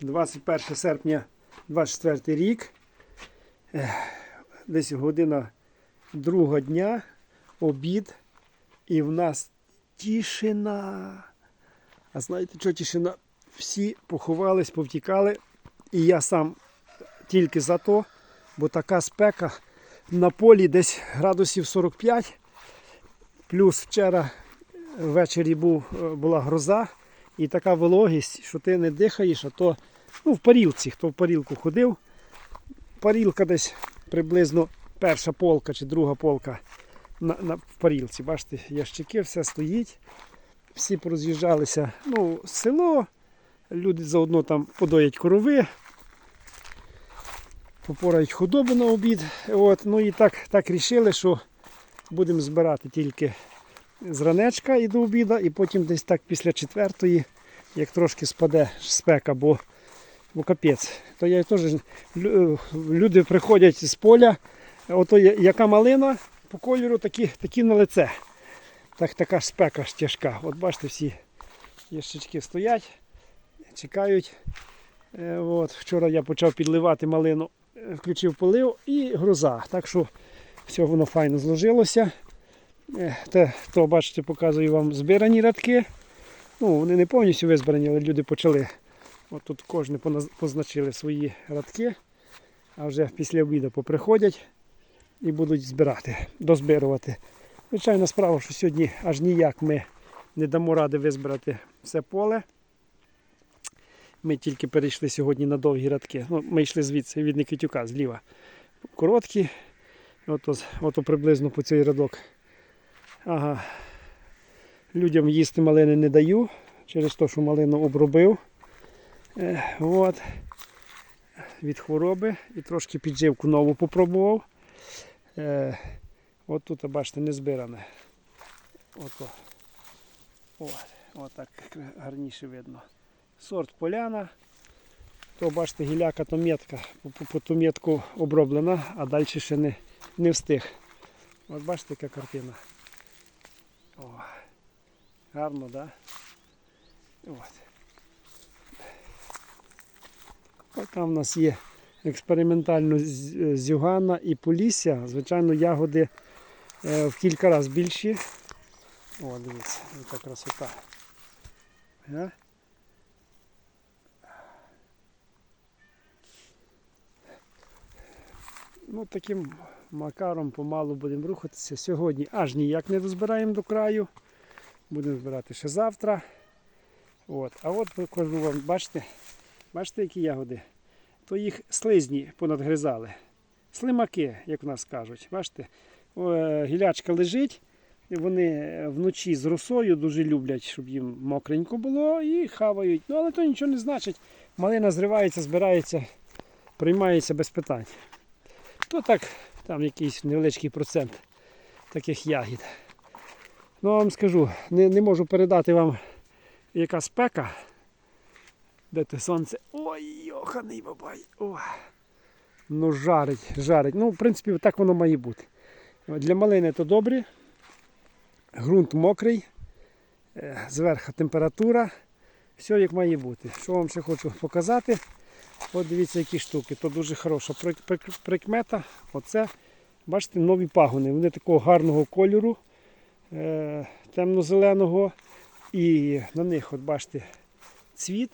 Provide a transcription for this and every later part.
21 серпня 24 рік. Десь година друга дня, обід, і в нас тишина. А знаєте, що тишина? Всі поховались, повтікали. І я сам тільки за то, бо така спека на полі десь градусів 45. Плюс вчора ввечері був, е, була гроза і така вологість, що ти не дихаєш, а то ну, в парілці, хто в парілку ходив. Парілка десь приблизно перша полка чи друга полка на, на, в парілці. Бачите, ящики, все стоїть. Всі пороз'їжджалися. Ну, село, люди заодно там подоять корови, попорають худобу на обід. От, ну і так, так рішили, що будемо збирати тільки з ранечка і до обіду, і потім десь так після четвертої, як трошки спаде спека, бо, бо капець. То я теж люди приходять з поля, ото яка малина по кольору, такі, такі на лице. Так, така ж спека ж тяжка. От бачите, всі ящички стоять, чекають. Е, От, вчора я почав підливати малину, е, включив полив і гроза. Так що все воно файно зложилося. Е, Те, то, бачите, показую вам збирані рядки. Ну, вони не повністю визбрані, але люди почали. От тут кожен позначили свої рядки, а вже після обіду поприходять і будуть збирати, дозбирувати. Звичайна справа, що сьогодні аж ніяк ми не дамо ради визбирати все поле. Ми тільки перейшли сьогодні на довгі рядки. Ну, ми йшли звідси від Никитюка зліва. Короткі. Ото, ото приблизно по цей рядок. Ага. Людям їсти малини не даю, через те, що малину обробив. Е, от. Від хвороби і трошки підживку нову попробував. Е, от тут, бачите, не збиране. Ото. От, от так гарніше видно. Сорт поляна. То бачите, гіляка то метка. По, по, ту метку оброблена, а далі ще не, не встиг. От бачите, яка картина. О, гарно? Да? От. Така в нас є експериментально зюгана і полісся. Звичайно, ягоди е, в кілька разів більші. О, дивіться, яка красота. Е? Ну, таким макаром помалу будемо рухатися. Сьогодні аж ніяк не дозбираємо до краю. Будемо збирати ще завтра. От. А от покажу вам, бачите, бачите, які ягоди? То їх слизні понадгризали. Слимаки, як в нас кажуть. Бачите, е, гілячка лежить, вони вночі з росою дуже люблять, щоб їм мокренько було, і хавають. Ну, але то нічого не значить. Малина зривається, збирається, приймається без питань. То так, там якийсь невеличкий процент таких ягід. Ну, вам скажу, не, не можу передати вам, яка спека. Де те сонце? Ой, йоханий бабай. О. Ну, жарить, жарить. Ну, в принципі, так воно має бути. Для малини то добре. Грунт мокрий, е, зверху температура. Все як має бути. Що вам ще хочу показати? От дивіться, які штуки. То дуже хороша прик- прик- прикмета. Оце, бачите, нові пагони. Вони такого гарного кольору, е, темно-зеленого. І на них, от бачите, цвіт,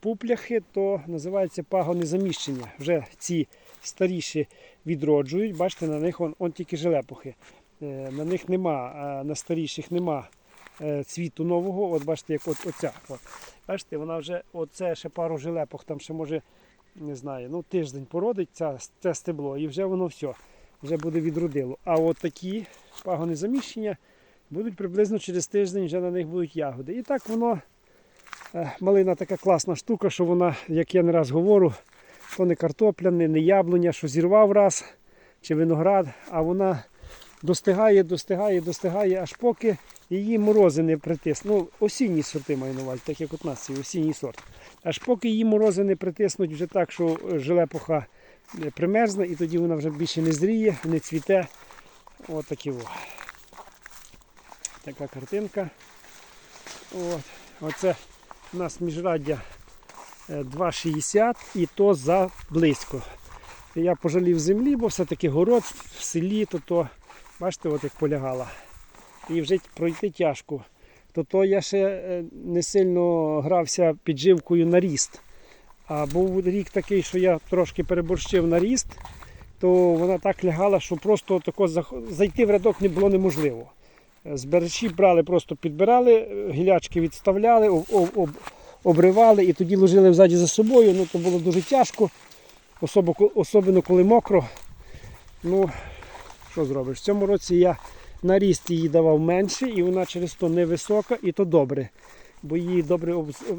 пупляхи, то називається пагони заміщення. Вже ці старіші відроджують. Бачите, на них он, он тільки желепухи. Е, На них нема, на старіших нема цвіту нового. От бачите, як от, оця. От. Бачите, вона вже оце ще пару жилепок, там ще може, не знаю, ну тиждень породить ця, це стебло, і вже воно все, вже буде відродило. А от такі пагони заміщення будуть приблизно через тиждень, вже на них будуть ягоди. І так воно, е, малина така класна штука, що вона, як я не раз говорю, то не картопля, не яблуня, що зірвав раз, чи виноград, а вона достигає, достигає, достигає, аж поки її морози не притиснуть. Ну, осінні сорти маю на увазі, так як от у нас цей осінній сорт. Аж поки її морози не притиснуть вже так, що е, желепуха е, примерзне, і тоді вона вже більше не зріє, не цвіте. От такі о. Така картинка. От. Оце у нас міжраддя е, 2,60 і то за близько. Я пожалів землі, бо все-таки город в селі, то то, бачите, от як полягала. І вже пройти тяжко. То я ще е, не сильно грався підживкою на ріст. А був рік такий, що я трошки переборщив на ріст, то вона так лягала, що просто тако зайти в рядок не було неможливо. Е, Збирачі брали, просто підбирали, е, гілячки відставляли, об, об, об- обривали і тоді ложили взаді за собою. Ну, то було дуже тяжко, особливо коли мокро. Ну, що зробиш? В цьому році я на ріст її давав менше, і вона через то невисока, і то добре. Бо її добре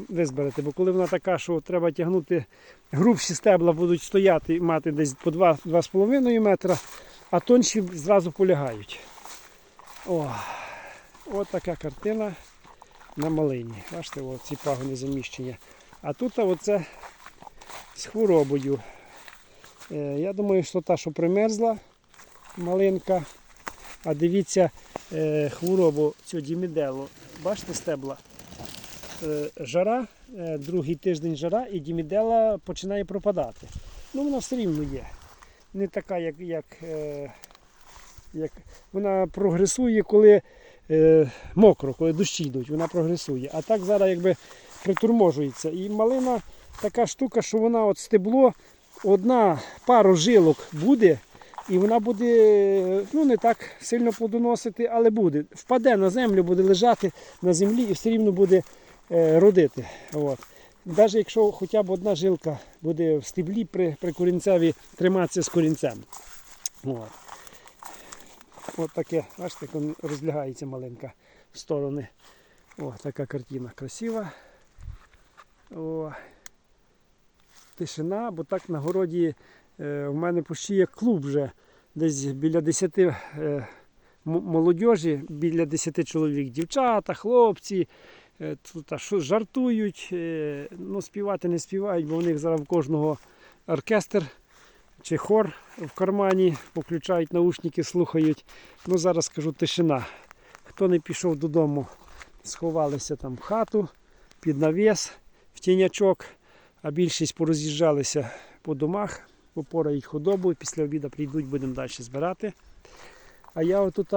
визберете. Бо коли вона така, що треба тягнути грубші стебла будуть стояти і мати десь по 2-2,5 метра, а тонші зразу полягають. О, от така картина на малині. Бачите, ці пагони заміщення. А тут оце з хворобою. Е, я думаю, що та, що примерзла малинка. А дивіться е, хворобу цю діміделу. Бачите стебла? Е, жара, е, другий тиждень жара, і дімідела починає пропадати. Ну, вона все рівно є. Не така, як, як, е, як вона прогресує, коли е, мокро, коли дощі йдуть, вона прогресує. А так зараз якби притурможується. І малина така штука, що вона от стебло, одна пару жилок буде, і вона буде ну, не так сильно плодоносити, але буде. Впаде на землю, буде лежати на землі і все рівно буде е, родити. От. Навіть якщо хоча б одна жилка буде в стеблі при, при корінцеві триматися з корінцем. От. От таке, бачите, розлягається маленька в сторони. О, така картина красива. О, тишина, бо так на городі е, в мене почти є клуб вже. Десь біля 10 е, м- біля 10 чоловік, дівчата, хлопці. е, Тут що жартують, е, ну співати не співають, бо у них зараз в кожного оркестр чи хор в кармані, включають наушники, слухають. Ну зараз скажу тишина. Хто не пішов додому, сховалися там в хату, під навіс, в тінячок, а більшість пороз'їжджалися по домах, попорають худобу, після обіду прийдуть, будемо далі збирати. А я отут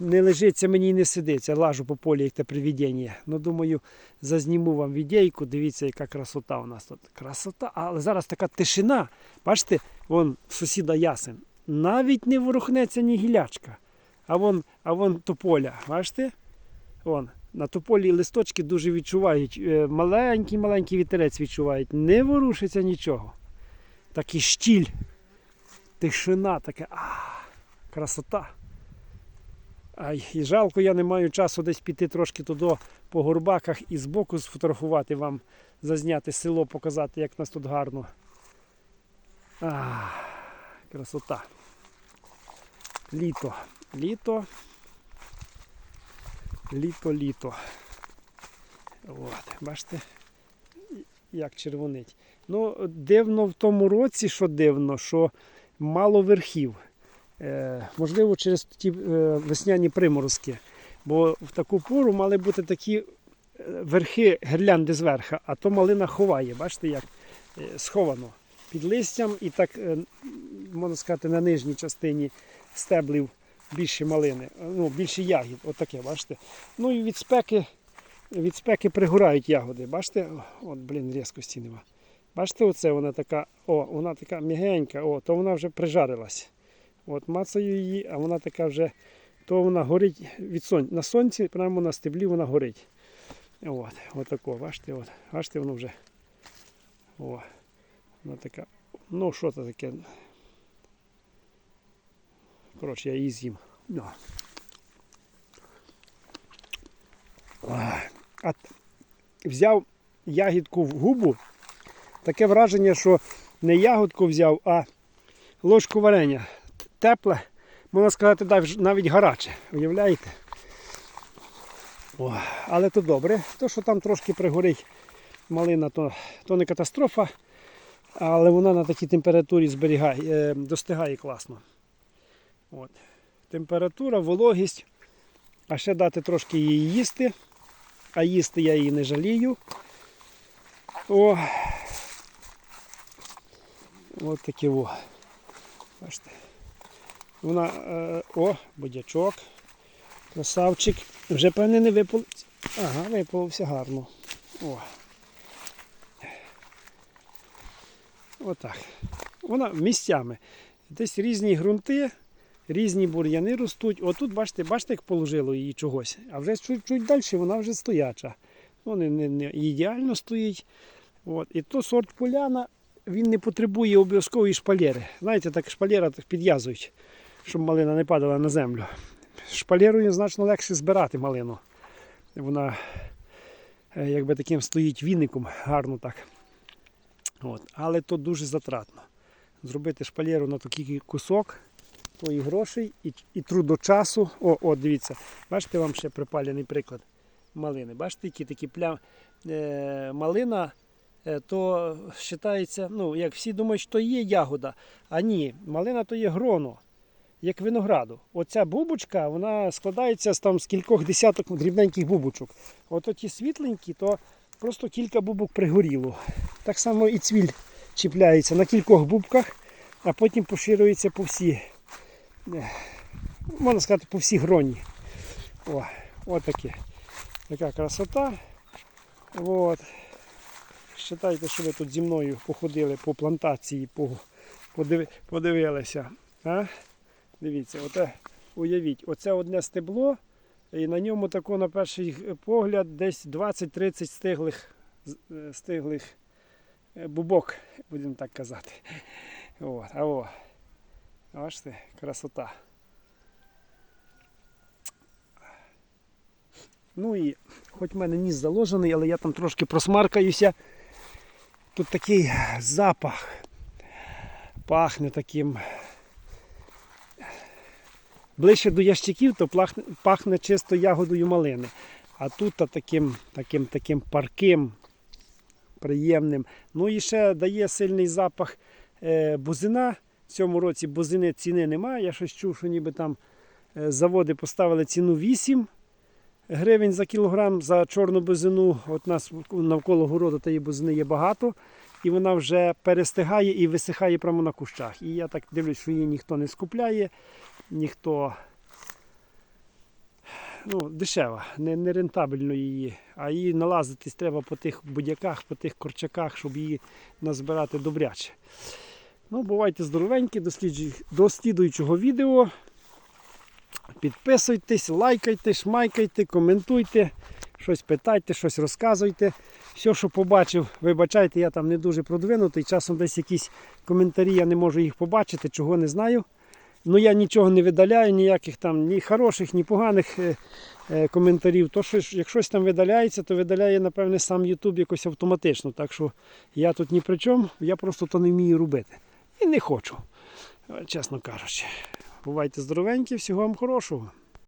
не лежиться мені і не сидиться, лажу по полі, як те привідення. Ну, думаю, зазніму вам відейку, дивіться, яка красота у нас тут. Красота, але зараз така тишина. Бачите, вон сусіда ясен. Навіть не ворухнеться ні гілячка. А вон, а вон тополя, бачите? Вон, на тополі листочки дуже відчувають. е, Маленький-маленький вітерець відчувають. Не ворушиться нічого. Такий штіль. Тишина така. А, красота. Ай, і жалко, я не маю часу десь піти трошки туди по горбаках і збоку сфотографувати вам, зазняти село, показати, як нас тут гарно. А, красота. Літо. Літо. Літо, літо. От, бачите, як червонить. Ну, дивно в тому році, що дивно, що мало верхів. Е, можливо, через ті е, весняні приморозки. Бо в таку пору мали бути такі е, верхи гірлянди зверху, а то малина ховає. Бачите, як е, сховано під листям і так, можна сказати, на нижній частині стеблів більше малини, ну, більше ягід. Отаке, бачите. Ну і від спеки, від спеки пригорають ягоди. Бачите? От, блін, різкості нема. Бачите, оце вона така, о, вона така м'ягенька, о, то вона вже прижарилась. От мацаю її, а вона така вже, то вона горить від сон... на сонці, прямо на стеблі вона горить. От, от тако, бачите, от, бачите, воно вже. О, вона така. Ну, що це таке? Коротше, я її з'їм. Ну. А взяв ягідку в губу. Таке враження, що не ягодку взяв, а ложку варення. Тепле, можна сказати, навіть гаряче. Уявляєте? О, але то добре. То, що там трошки пригорить малина, то, то не катастрофа. Але вона на такій температурі зберігає, е, достигає класно. От. Температура, вологість. А ще дати трошки її їсти а їсти я її не жалію. О! Ось такі о. Бачите. Вона е, о, бодячок, красавчик. Вже певне не випалився. Ага, випалився гарно. О. Отак. Вона місцями. Десь різні ґрунти різні бур'яни ростуть. Отут, бачите, бачите, як положило її чогось. А вже чуть-чуть далі вона вже стояча. Ну, не, не, ідеально стоїть. От. І то сорт поляна, він не потребує обов'язкової шпалери. Знаєте, так шпалера так підв'язують, щоб малина не падала на землю. Шпалерою значно легше збирати малину. Вона е, якби таким стоїть віником, гарно так. От. Але то дуже затратно. Зробити шпалеру на такий кусок, то і грошей, і, і трудочасу. О, о, дивіться, бачите, вам ще припалений приклад малини. Бачите, які такі плям... е, малина, е, то вважається, ну, як всі думають, що є ягода. А ні, малина то є гроно, як винограду. Оця бубочка вона складається з, там, з кількох десяток дрібненьких бубочок. От ті світленькі, то просто кілька бубок пригоріло. Так само і цвіль чіпляється на кількох бубках, а потім поширюється по всі, можна сказати, по всій гроні. О, от таке. Така красота. От. Считайте, що ви тут зі мною походили по плантації, по, подиви, подивилися. А? Дивіться, оте, уявіть, оце одне стебло, і на ньому тако на перший погляд десь 20-30 стиглих, е, стиглих е, бубок, будемо так казати. От, а о, бачите, красота. Ну і хоч в мене ніс заложений, але я там трошки просмаркаюся. Тут такий запах. Пахне таким. Ближче до ящиків, то пахне, чисто ягодою малини. А тут та таким, таким, таким парким, приємним. Ну і ще дає сильний запах е, бузина. В цьому році бузини ціни немає. Я щось чув, що ніби там е, заводи поставили ціну 8 гривень за кілограм за чорну бузину. От нас навколо городу тієї бузини є багато. І вона вже перестигає і висихає прямо на кущах. І я так дивлюсь, що її ніхто не скупляє, ніхто ну, дешева, не, не рентабельно її. А її налазитись треба по тих будяках, по тих корчаках, щоб її назбирати добряче. Ну, бувайте здоровенькі, до слідуючого відео. Підписуйтесь, лайкайте, шмайкайте, коментуйте, щось питайте, щось розказуйте. Все, що побачив, вибачайте, я там не дуже продвинутий. Часом десь якісь коментарі я не можу їх побачити, чого не знаю. Ну я нічого не видаляю, ніяких там ні хороших, ні поганих е, е, коментарів. То що як щось там видаляється, то видаляє, напевне, сам YouTube якось автоматично. Так що я тут ні при чому, я просто то не вмію робити. І не хочу, чесно кажучи. Бувайте здоровенькі, всього вам хорошого.